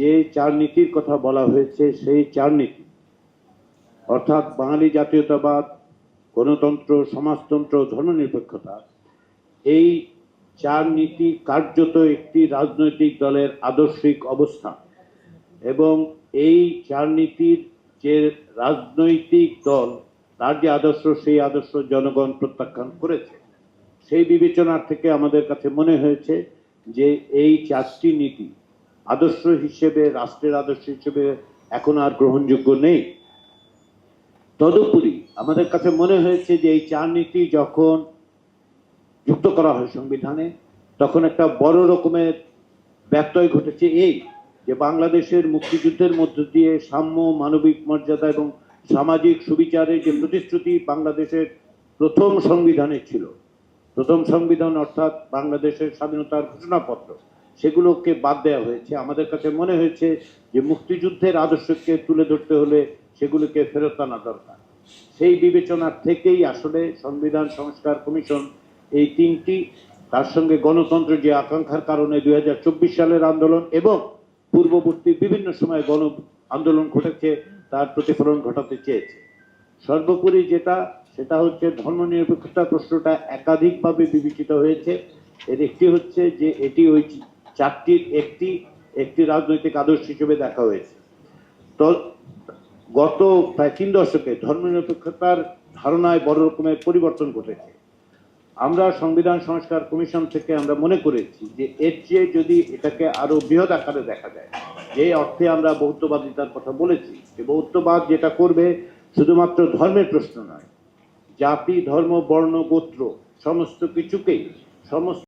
যে চার নীতির কথা বলা হয়েছে, সেই চার নীতি অর্থাৎ বাঙালি জাতীয়তাবাদ, গণতন্ত্র, সমাজতন্ত্র, ধর্মনিরপেক্ষতা, এই চার নীতি কার্যত একটি রাজনৈতিক দলের আদর্শিক অবস্থান। এবং এই চার নীতির যে রাজনৈতিক দল, তার যে আদর্শ, সেই আদর্শ জনগণ প্রত্যাখ্যান করেছে। সেই বিবেচনার থেকে আমাদের কাছে মনে হয়েছে যে এই চারটি নীতি আদর্শ হিসেবে, রাষ্ট্রের আদর্শ হিসেবে এখন আর গ্রহণযোগ্য নেই। তদুপরি আমাদের কাছে মনে হয়েছে যে এই চার নীতি যখন যুক্ত করা হয় সংবিধানে, তখন একটা বড় রকমের ব্যত্যয় ঘটেছে এই যে বাংলাদেশের মুক্তিযুদ্ধের মধ্য দিয়ে সাম্য, মানবিক মর্যাদা এবং সামাজিক সুবিচারের যে প্রতিশ্রুতি বাংলাদেশের প্রথম সংবিধানে ছিল। প্রথম সংবিধান অর্থাৎ বাংলাদেশের স্বাধীনতার ঘোষণাপত্র। সেগুলোকে বাদ দেওয়া হয়েছে। আমাদের কাছে মনে হয়েছে যে মুক্তিযুদ্ধের আদর্শকে তুলে ধরতে হলে সেগুলোকে ফেরত আনা দরকার। সেই বিবেচনার থেকেই আসলে সংবিধান সংস্কার কমিশন এই তিনটি, তার সঙ্গে গণতন্ত্র যে আকাঙ্ক্ষার কারণে দুই হাজার চব্বিশ সালের আন্দোলন এবং পূর্ববর্তী বিভিন্ন সময় গণ আন্দোলন ঘটেছে, তার প্রতিফলন ঘটাতে চেয়েছে। সর্বোপরি যেটা, সেটা হচ্ছে ধর্মনিরপেক্ষতা প্রশ্নটা একাধিকভাবে বিবেচিত হয়েছে। এর একটি হচ্ছে যে এটি ওই চারটির একটি একটি রাজনৈতিক আদর্শ হিসেবে দেখা হয়েছে। তো গত প্রায় তিন দশকে ধর্মনিরপেক্ষতার ধারণায় বড় রকমের পরিবর্তন ঘটেছে। আমরা সংবিধান সংস্কার কমিশন থেকে আমরা মনে করেছি যে এর চেয়ে যদি এটাকে আরও বৃহৎ আকারে দেখা যায়, যে অর্থে আমরা বৌদ্ধবাদিতার কথা বলেছি, যে বৌদ্ধবাদ যেটা করবে শুধুমাত্র ধর্মের প্রশ্ন নয়। জাতি, ধর্ম, বর্ণ, গোত্র, সমস্ত কিছুকেই, সমস্ত